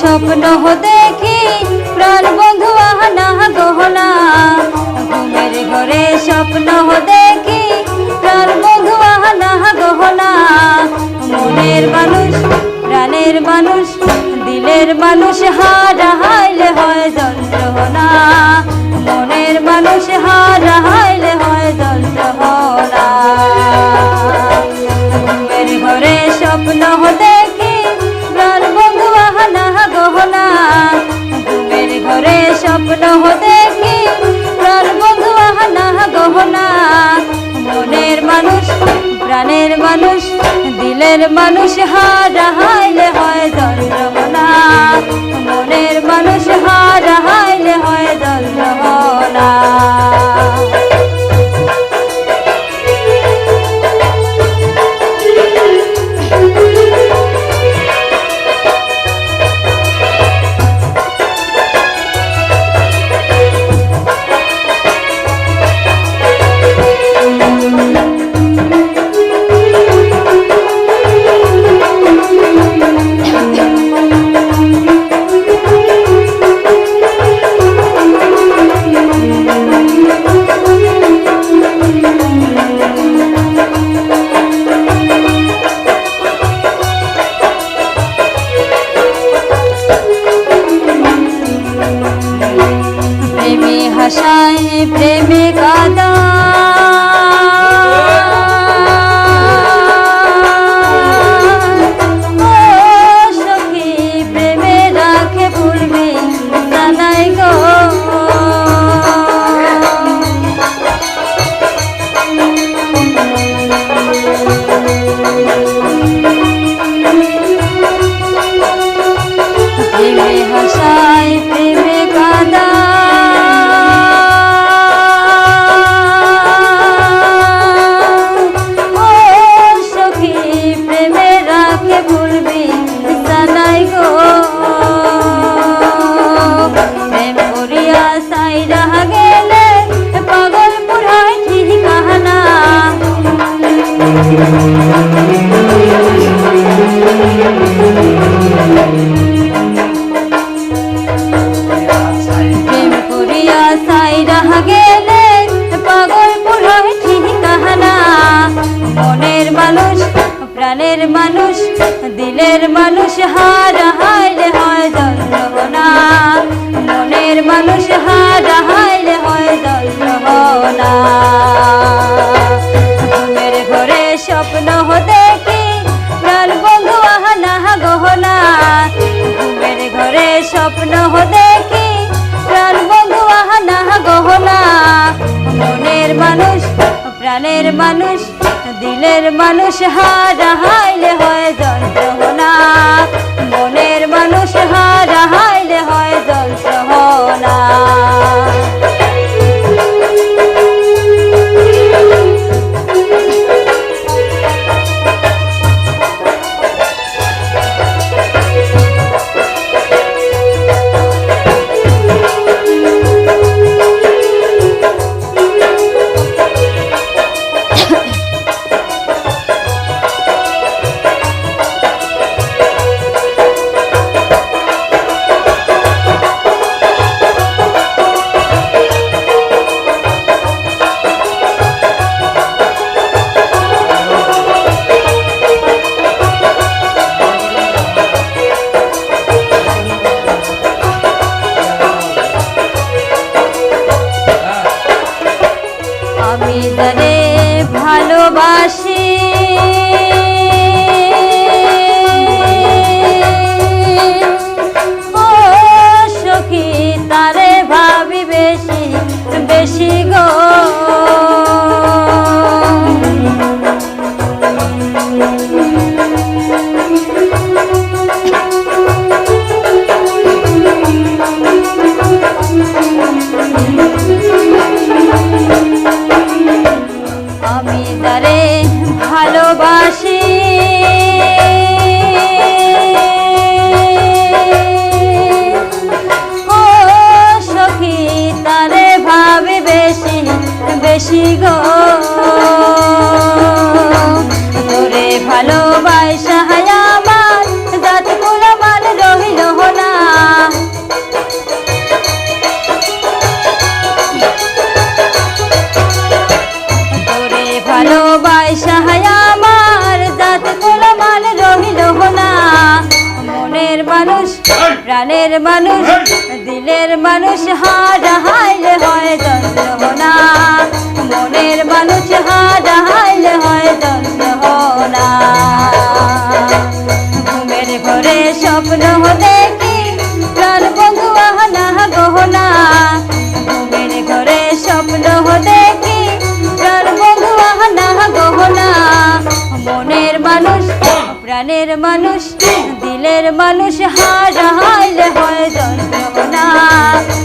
স্বপ্ন দেখি, প্রাণ বন্ধু আহানা গহনা। ঘুমের ঘরে স্বপ্ন দেখি, প্রাণ বন্ধু আহানা গহনা। মনের মানুষ, প্রাণের মানুষ, দিলের মানুষ হারা হাইলে হয় যন্ত্রণা। মনের মানুষ হারা হাইলে প্রাণ গহনা। মানুষ প্রাণের মানুষ দিলের মানুষ হারা হাইলে হয় মনের হাসায় প্রেমে কাদা প্রাণের মানুষ, দিলের মানুষ হারা হাইলে হয় যন্ত্রণা মনের মানুষ হারা হাইলে হয় যন্ত্রণা ঘুমের ঘরে স্বপ্ন দেখি প্রাণ বন্ধু আহানা গহনা। ঘুমের ঘরে স্বপ্ন দেখি প্রাণ বন্ধু আহানা গহনা। মনের মানুষ, প্রাণের মানুষ দিলের মানুষ হারা হাইলে स्वामी तने তারে ভালোবাসি। ও সখী তারে ভাবি বেশি বেশি গো। প্রাণের মানুষ দিলের মানুষ হারাইলে হয় যন্ত্রণা মনের মানুষ হারাইলে হয় যন্ত্রণা ঘুমের ঘরে স্বপ্ন দেখি প্রাণ বন্ধু আহনা গহনা। ঘুমের ঘরে স্বপ্ন দেখি প্রাণ বন্ধু আহনা গহনা। মনের মানুষ প্রাণের মানুষ দিলের মানুষ হারাইলে হয় মনের মানুষ হারা